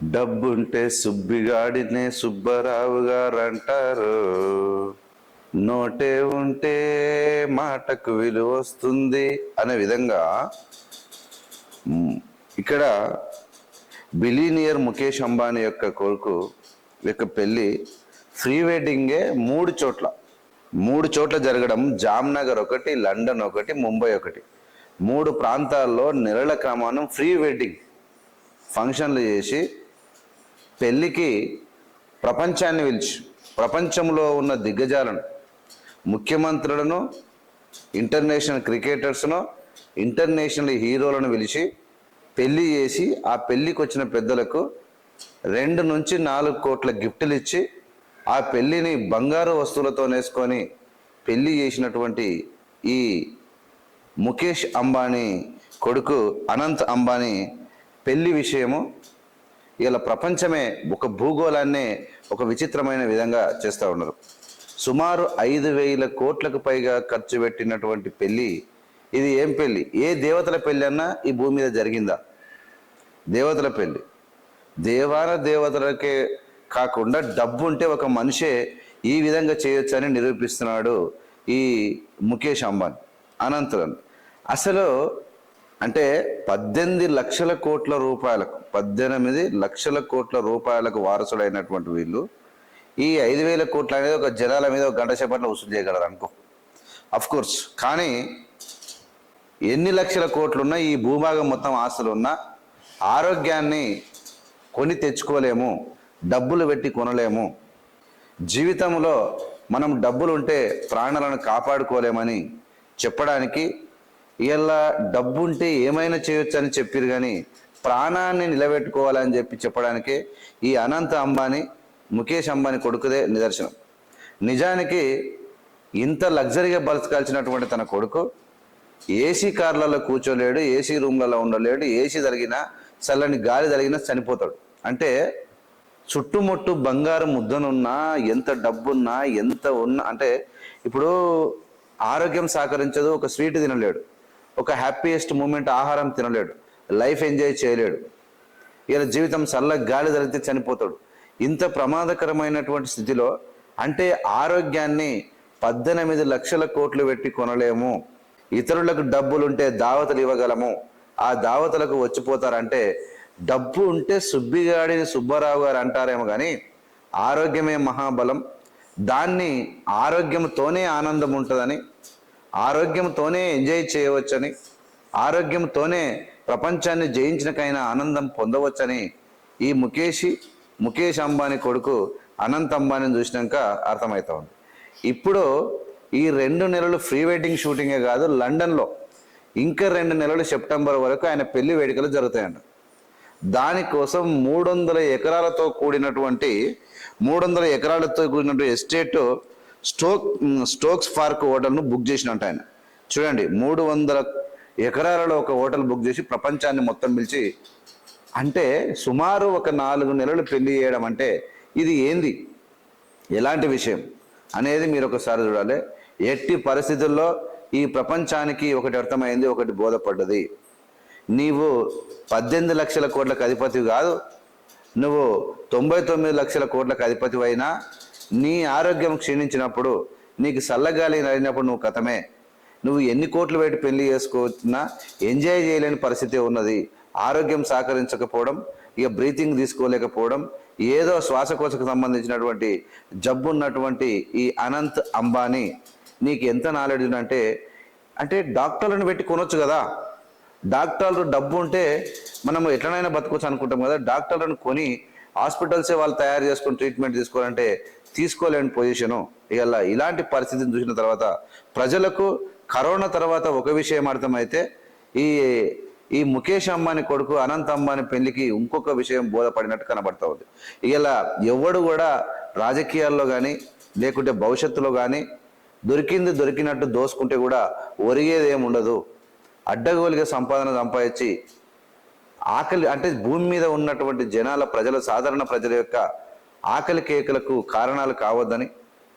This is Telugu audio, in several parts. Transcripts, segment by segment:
డబ్బుంటే సుబ్బిగాడినే సుబ్బరావు గారు అంటారు నోటే ఉంటే మాటకు విలువ వస్తుంది అనే విధంగా ఇక్కడ బిలీనియర్ ముఖేష్ అంబానీ యొక్క కొడుకు యొక్క పెళ్ళి ప్రీ వెడ్డింగే మూడు చోట్ల. మూడు చోట్ల జరగడం జామ్నగర్ ఒకటి లండన్ ఒకటి ముంబై ఒకటి. మూడు ప్రాంతాల్లో నెలల క్రమానం ఫ్రీ వెడ్డింగ్ ఫంక్షన్లు చేసి పెళ్ళికి ప్రపంచాన్ని పిలిచి ప్రపంచంలో ఉన్న దిగ్గజాలను ముఖ్యమంత్రులను ఇంటర్నేషనల్ క్రికెటర్స్ను ఇంటర్నేషనల్ హీరోలను పిలిచి పెళ్ళి చేసి ఆ పెళ్ళికి వచ్చిన పెద్దలకు రెండు నుంచి నాలుగు కోట్ల గిఫ్టులు ఇచ్చి ఆ పెళ్ళిని బంగారు వస్తువులతో నేసుకొని పెళ్ళి చేసినటువంటి ఈ ముఖేష్ అంబానీ కొడుకు అనంత్ అంబానీ పెళ్ళి విషయము ఇలా ప్రపంచమే ఒక భూగోళాన్నే ఒక విచిత్రమైన విధంగా చేస్తూ ఉన్నారు. సుమారు ఐదు వేల కోట్లకు పైగా ఖర్చు పెట్టినటువంటి పెళ్ళి ఇది ఏం పెళ్ళి? ఏ దేవతల పెళ్ళి అన్నా ఈ భూమి మీద జరిగిందా? దేవతల పెళ్ళి దేవాన దేవతలకే కాకుండా డబ్బు ఉంటే ఒక మనిషే ఈ విధంగా చేయొచ్చని నిరూపిస్తున్నాడు ఈ ముఖేష్ అంబానీ అనంతరం. అసలు అంటే పద్దెనిమిది లక్షల కోట్ల రూపాయలకు పద్దెనిమిది లక్షల కోట్ల రూపాయలకు వారసుడైనటువంటి వీళ్ళు ఈ ఐదు వేల కోట్ల అనేది ఒక జనాల మీద ఒక గంట సేపట్లో వసూలు చేయగలరు అనుకో. అఫ్ కోర్స్ కానీ ఎన్ని లక్షల కోట్లున్నా ఈ భూభాగం మొత్తం ఆస్తులు ఉన్నా ఆరోగ్యాన్ని కొని తెచ్చుకోలేము డబ్బులు పెట్టి కొనలేము. జీవితంలో మనం డబ్బులు ఉంటే ప్రాణాలను కాపాడుకోలేమని చెప్పడానికి ఇలా డబ్బు ఉంటే ఏమైనా చేయొచ్చు అని చెప్పారు కానీ ప్రాణాన్ని నిలబెట్టుకోవాలని చెప్పి చెప్పడానికి ఈ అనంత అంబానీ ముఖేష్ అంబానీ కొడుకుదే నిదర్శనం. నిజానికి ఇంత లగ్జరీగా బతకాల్సినటువంటి తన కొడుకు ఏసీ కార్లలో కూర్చోలేడు ఏసీ రూమ్లలో ఉండలేడు ఏసీ జరిగినా చల్లని గాలి జరిగినా చనిపోతాడు. అంటే చుట్టుముట్టు బంగారు ముద్దనున్నా ఎంత డబ్బున్నా ఎంత ఉన్నా అంటే ఇప్పుడు ఆరోగ్యం సహకరించదు ఒక స్వీట్ తినలేడు. ఒక హ్యాపీయెస్ట్ మూమెంట్ ఆహారం తినలేడు. లైఫ్ ఎంజాయ్ చేయలేడు. ఇలా జీవితం చల్ల గాలి జరిగితే చనిపోతాడు. ఇంత ప్రమాదకరమైనటువంటి స్థితిలో అంటే ఆరోగ్యాన్ని పద్దెనిమిది లక్షల కోట్లు పెట్టి కొనలేము. ఇతరులకు డబ్బులుంటే దావతలు ఇవ్వగలము. ఆ దావతలకు వచ్చిపోతారంటే డబ్బు ఉంటే సుబ్బిగాడిని సుబ్బారావు గారు అంటారేమో కానీ ఆరోగ్యమే మహాబలం. దాన్ని ఆరోగ్యంతోనే ఆనందం ఉంటుందని ఆరోగ్యంతోనే ఎంజాయ్ చేయవచ్చని ఆరోగ్యంతోనే ప్రపంచాన్ని జయించినకైనా ఆనందం పొందవచ్చని ఈ ముఖేషి ముఖేష్ అంబానీ కొడుకు అనంత్ అంబానీని చూసినాక అర్థమవుతా ఉంది. ఇప్పుడు ఈ రెండు నెలలు ప్రీ వెడ్డింగ్ షూటింగే కాదు లండన్లో ఇంకా రెండు నెలలు సెప్టెంబర్ వరకు ఆయన పెళ్ళి వేడుకలు జరుగుతాయంట. దానికోసం మూడు వందల ఎకరాలతో కూడినటువంటి మూడు వందల ఎకరాలతో కూడినటువంటి ఎస్టేట్ స్టోక్ స్టోక్స్ పార్క్ హోటల్ను బుక్ చేసినట్టు ఆయన. చూడండి మూడు వందల ఎకరాలలో ఒక హోటల్ బుక్ చేసి ప్రపంచాన్ని మొత్తం పిలిచి అంటే సుమారు ఒక నాలుగు నెలలు పెళ్ళి చేయడం అంటే ఇది ఏంది? ఎలాంటి విషయం? అనేది మీరు ఒకసారి చూడాలి. ఎట్టి పరిస్థితుల్లో ఈ ప్రపంచానికి ఒకటి అర్థమైంది ఒకటి బోధపడ్డది. నీవు పద్దెనిమిది లక్షల కోట్లకు అధిపతి కాదు నువ్వు తొంభై తొమ్మిది లక్షల కోట్లకు అధిపతి అయినా నీ ఆరోగ్యం క్షీణించినప్పుడు నీకు చల్లగాలి అయినప్పుడు నువ్వు కథమే. నువ్వు ఎన్ని కోట్లు పెట్టి పెళ్ళి చేసుకున్నా ఎంజాయ్ చేయలేని పరిస్థితి ఉన్నది. ఆరోగ్యం సహకరించకపోవడం ఇక బ్రీతింగ్ తీసుకోలేకపోవడం ఏదో శ్వాసకోశకు సంబంధించినటువంటి జబ్బు ఉన్నటువంటి ఈ అనంత్ అంబానీ నీకు ఎంత నాలెడ్జ్ అంటే అంటే డాక్టర్లను పెట్టి కొనొచ్చు కదా. డాక్టర్లు డబ్బు ఉంటే మనం ఎట్లనైనా బతకొచ్చు అనుకుంటాం కదా. డాక్టర్లను కొని హాస్పిటల్సే వాళ్ళు తయారు చేసుకుని ట్రీట్మెంట్ తీసుకోవాలంటే తీసుకోలేని పొజిషను ఇలా ఇలాంటి పరిస్థితిని చూసిన తర్వాత ప్రజలకు కరోనా తర్వాత ఒక విషయం అర్థమైతే ఈ ఈ ముఖేష్ అంబానీ కొడుకు అనంత్ అంబానీ పెళ్ళికి ఇంకొక విషయం బోధపడినట్టు కనబడతా ఉంది. ఇలా ఎవడు కూడా రాజకీయాల్లో కానీ లేకుంటే భవిష్యత్తులో కానీ దొరికింది దొరికినట్టు దోసుకుంటే కూడా ఒరిగేది ఉండదు. అడ్డగోలుగా సంపాదన సంపాదించి ఆకలి అంటే భూమి మీద ఉన్నటువంటి జనాల ప్రజల సాధారణ ప్రజల యొక్క ఆకలి కేకలకు కారణాలు కావద్దని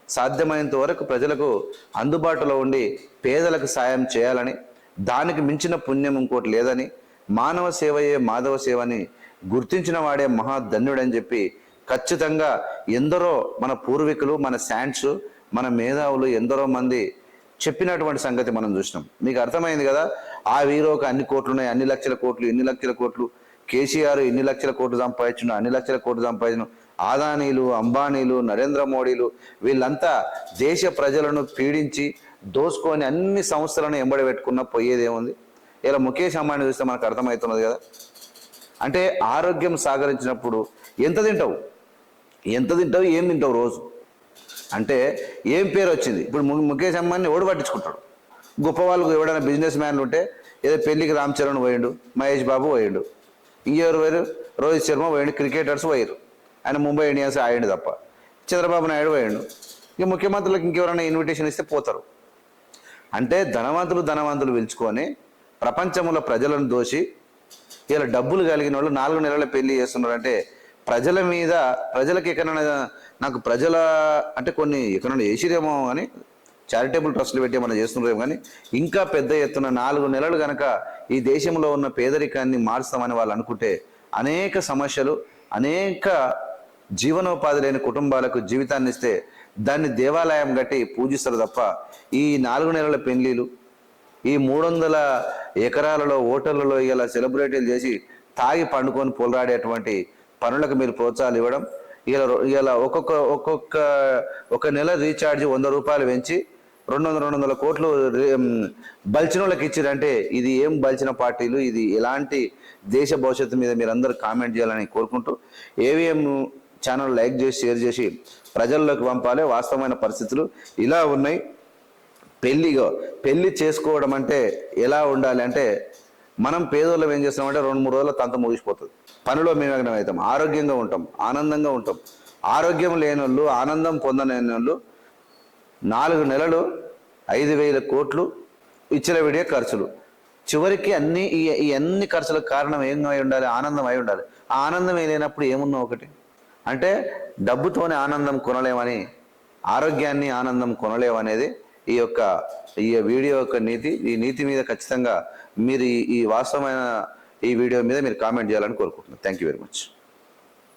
సాధ్యమైనంత వరకు ప్రజలకు అందుబాటులో ఉండి పేదలకు సాయం చేయాలని దానికి మించిన పుణ్యం ఇంకోటి లేదని మానవ సేవయే మాధవ సేవ అని గుర్తించిన వాడే మహాధన్యుడని చెప్పి ఖచ్చితంగా ఎందరో మన పూర్వీకులు మన శాంట్స్ మన మేధావులు ఎందరో మంది చెప్పినటువంటి సంగతి మనం చూసినాం. మీకు అర్థమైంది కదా? ఆ వీరోకి అన్ని కోట్లు ఉన్నాయి అన్ని లక్షల కోట్లు ఇన్ని లక్షల కోట్లు. కేసీఆర్ ఇన్ని లక్షల కోట్లు సంపాదించు అన్ని లక్షల కోట్లు సంపాదించను ఆదానీలు అంబానీలు నరేంద్ర మోడీలు వీళ్ళంతా దేశ ప్రజలను పీడించి దోసుకొని అన్ని సంస్థలను ఎంబడి పెట్టుకున్న పోయేదేముంది ఇలా ముఖేష్ అంబానీ చూస్తే మనకు అర్థమవుతున్నది కదా. అంటే ఆరోగ్యం సాగరించినప్పుడు ఎంత తింటావు? ఎంత తింటావు? ఏం తింటావు రోజు? అంటే ఏం పేరు వచ్చింది? ఇప్పుడు ముఖేష్ అంబానీ ఓడి పట్టించుకుంటాడు? గొప్ప వాళ్ళకు ఎవడైనా బిజినెస్ మ్యాన్లు ఉంటే ఏదో పెళ్ళికి రామ్ చరణ్ పోయిండు మహేష్ బాబు పోయిండు ఇంకెవరు పోయారు రోహిత్ శర్మ పోయిండు క్రికెటర్స్ పోయారు ఆయన ముంబై ఇండియన్స్ ఆడిండు తప్ప. చంద్రబాబు నాయుడు పోయిండు. ఇక ముఖ్యమంత్రులకు ఇంకెవరైనా ఇన్విటేషన్ ఇస్తే పోతారు. అంటే ధనవంతులు ధనవంతులు పిలుచుకొని ప్రపంచంలో ప్రజలను దోషి ఇలా డబ్బులు కలిగిన వాళ్ళు నాలుగు నెలల పెళ్ళి చేస్తున్నారంటే ప్రజల మీద ప్రజలకి ఎక్కడైనా నాకు ప్రజల అంటే కొన్ని ఎక్కడైనా చేసిరేమో అని చారిటబుల్ ట్రస్ట్లు పెట్టి మనం చేస్తున్నారేమో కానీ ఇంకా పెద్ద ఎత్తున నాలుగు నెలలు కనుక ఈ దేశంలో ఉన్న పేదరికాన్ని మార్చుతామని వాళ్ళు అనుకుంటే అనేక సమస్యలు అనేక జీవనోపాధి లేని కుటుంబాలకు జీవితాన్ని ఇస్తే దాన్ని దేవాలయం కట్టి పూజిస్తారు తప్ప ఈ నాలుగు నెలల పెళ్ళిలు ఈ మూడు వందల ఎకరాలలో ఓటర్లలో ఇలా సెలబ్రిటీలు చేసి తాగి పండుకొని పోరాడేటువంటి పనులకు మీరు ప్రోత్సాహాలు ఇవ్వడం ఇలా ఇలా ఒక్కొక్క ఒక్కొక్క ఒక నెల రీఛార్జ్ వంద రూపాయలు పెంచి రెండు వందల రెండు వందల కోట్లు రి- మ్, వాళ్ళకి ఇచ్చిరంటే ఇది ఏం బల్చిన పార్టీలు? ఇది ఎలాంటి దేశ భవిష్యత్తు మీద మీరు అందరూ కామెంట్ చేయాలని కోరుకుంటూ ఏవిఎం ఛానల్ లైక్ చేసి షేర్ చేసి ప్రజల్లోకి పంపాలి వాస్తవమైన పరిస్థితులు ఇలా ఉన్నాయి. పెళ్ళిగా పెళ్ళి చేసుకోవడం అంటే ఎలా ఉండాలి అంటే మనం పేదోళ్ళం ఏం చేస్తామంటే రెండు మూడు రోజుల తంత ముగిసిపోతుంది. పనిలో మేమగ్నం అవుతాం ఆరోగ్యంగా ఉంటాం ఆనందంగా ఉంటాం. ఆరోగ్యం లేని వాళ్ళు ఆనందం పొందలేని వాళ్ళు నాలుగు నెలలు ఐదు వేల కోట్లు ఇచ్చిన విడే ఖర్చులు. చివరికి అన్ని ఈ అన్ని ఖర్చులకు కారణం ఏం అయి ఉండాలి? ఆనందం అయి ఉండాలి. ఆ ఆనందం ఏ లేనప్పుడు ఏమున్నా ఒకటి. అంటే డబ్బుతోనే ఆనందం కొనలేమని ఆరోగ్యాన్ని ఆనందం కొనలేమనేది ఈ యొక్క ఈ వీడియో యొక్క నీతి. ఈ నీతి మీద ఖచ్చితంగా మీరు ఈ- వాస్తవమైన ఈ వీడియో మీద మీరు కామెంట్ చేయాలని కోరుకుంటున్నాను. Thank you very much